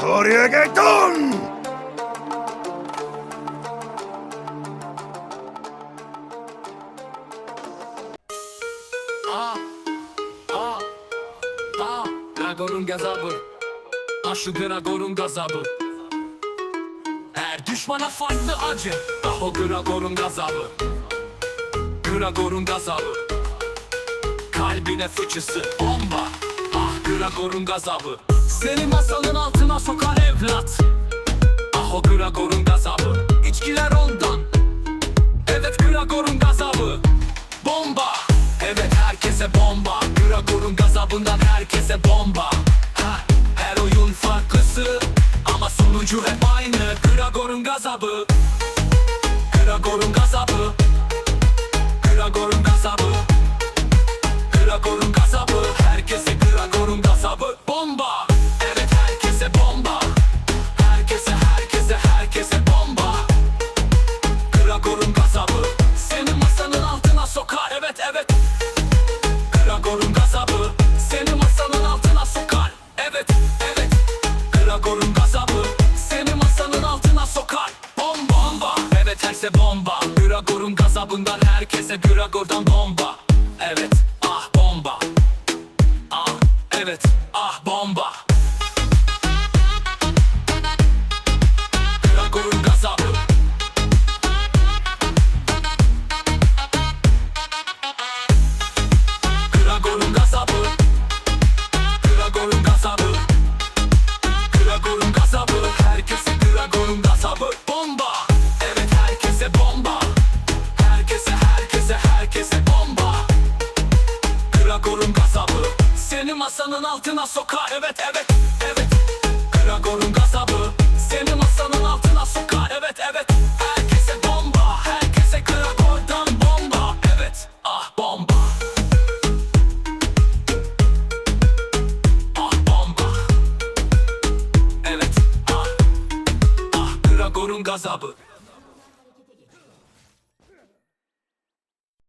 Soruyegeddon! Ah! Ah! Ah! Dragon'un gazabı Aşı Dragon'un gazabı Her düşmana farklı acı Daha Dragon'un gazabı Dragon'un gazabı Kalbine fıçısı bomba Dragor'un gazabı. Seni masalın altına sokar evlat. Ah o Dragor'un gazabı. İçkiler ondan. Evet Dragor'un gazabı. Bomba. Evet herkese bomba. Dragor'un gazabından herkese bomba. Ha, Her oyun farklısı Ama sonucu hep aynı. Dragor'un gazabı. Dragor'un gazabı Dragor'un gazabı Seni masanın altına sokar. Bomba. Bomba. Evet herse bomba. Dragor'un gazabından herkese Dragor'dan bomba. Evet ah bomba. Ah evet ah bomba gazabı. Seni masanın altına sokar. Evet evet evet. Dragor'un gazabı. Seni masanın altına sokar. Evet evet. Herkese bomba Herkese Dragor'dan bomba. Evet ah bomba. Ah bomba. Evet ah. Ah Dragor'un gazabı